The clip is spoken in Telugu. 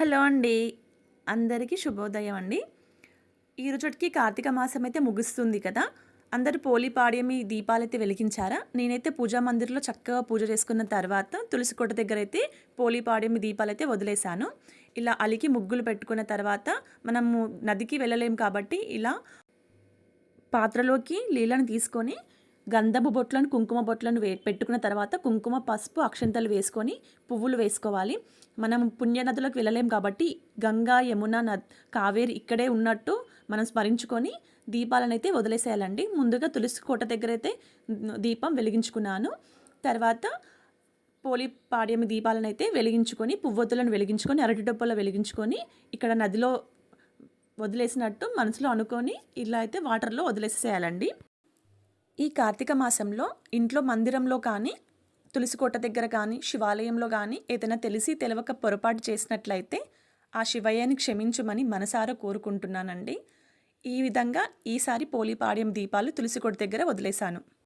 హలో అండి. అందరికీ శుభోదయం అండి. ఈరోజుకి కార్తీక మాసం అయితే ముగుస్తుంది కదా. అందరు పోలిపాడ్యమి దీపాలు దీపాలైతే వెలిగించారా? నేనైతే పూజా మందిర్లో చక్కగా పూజ చేసుకున్న తర్వాత తులసి కోట దగ్గర అయితే పోలిపాడ్యమి దీపాలు అయితే వదిలేశాను. ఇలా అలికి ముగ్గులు పెట్టుకున్న తర్వాత మనము నదికి వెళ్ళలేము కాబట్టి ఇలా పాత్రలోకి నీళ్ళని తీసుకొని గంధపు బొట్లను కుంకుమ బొట్లను వే పెట్టుకున్న తర్వాత కుంకుమ పసుపు అక్షంతలు వేసుకొని పువ్వులు వేసుకోవాలి. మనం పుణ్యనదులకు వెళ్ళలేం కాబట్టి గంగా యమున నద్ కావేరి ఇక్కడే ఉన్నట్టు మనం స్మరించుకొని దీపాలను అయితే వదిలేసేయాలండి. ముందుగా తులసి కోట దగ్గర అయితే దీపం వెలిగించుకున్నాను. తర్వాత పోలి పాడ్యమి దీపాలను అయితే వెలిగించుకొని పువ్వొత్తులను వెలిగించుకొని అరటి డొప్పలో వెలిగించుకొని ఇక్కడ నదిలో వదిలేసినట్టు మనసులో అనుకొని ఇలా అయితే వాటర్లో వదిలేసేయాలండి ఈ కార్తీక మాసంలో ఇంట్లో మందిరంలో కానీ తులసికోట దగ్గర కానీ శివాలయంలో కానీ ఏదైనా తెలిసి తెలవక పొరపాటు చేసినట్లయితే ఆ శివయ్యని క్షమించమని మనసారా కోరుకుంటున్నానండి. ఈ విధంగా ఈసారి పోలిపాడ్యం దీపాలు తులసికోట దగ్గర వదిలేశాను.